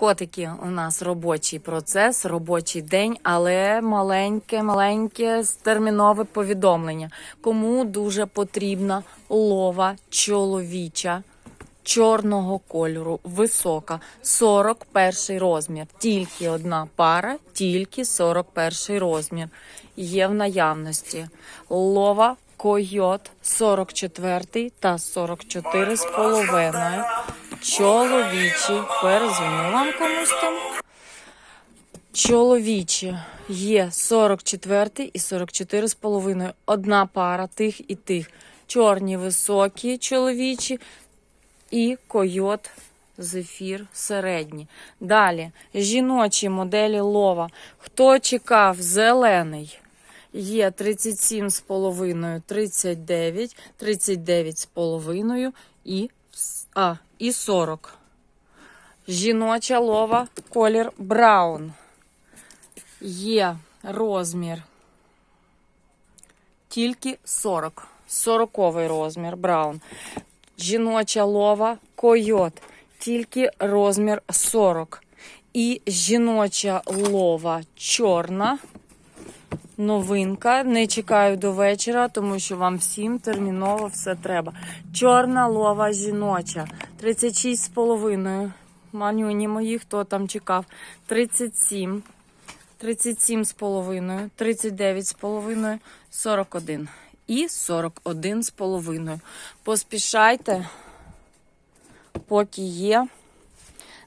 Котики, у нас робочий процес, робочий день, але маленьке, маленьке термінове повідомлення. Кому дуже потрібна лова чоловіча чорного кольору, висока, 41 розмір. Тільки одна пара, тільки 41 розмір. Є в наявності. Лова койот 44 та 44 з половиною. Чоловічі. Перезвоню вам комусь там. Чоловічі є 44 і 44 з половиною. Одна пара тих і тих. Чорні високі чоловічі і койот зефір середні. Далі жіночі моделі лова. Хто чекав зелений? Є 37 з половиною, 39, 39 з половиною і, а, і 40. Жіноча лова, колір браун. Є розмір тільки 40. 40 розмір браун. Жіноча лова койот. Тільки розмір 40. І жіноча лова чорна. Новинка. Не чекаю до вечора, тому що вам всім терміново все треба. Чорна лова жіноча. 36,5. Манюні мої, хто там чекав. 37. 37 з половиною, 39 з половиною, 41 і 41 з половиною. Поспішайте, поки є.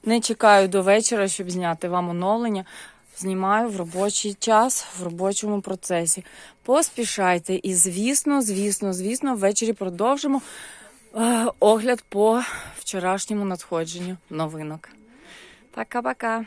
Не чекаю до вечора, щоб зняти вам оновлення. Знімаю в робочий час, в робочому процесі. Поспішайте. І, звісно, звісно, звісно, ввечері продовжимо е, огляд по вчорашньому надходженню новинок. Пока-пока.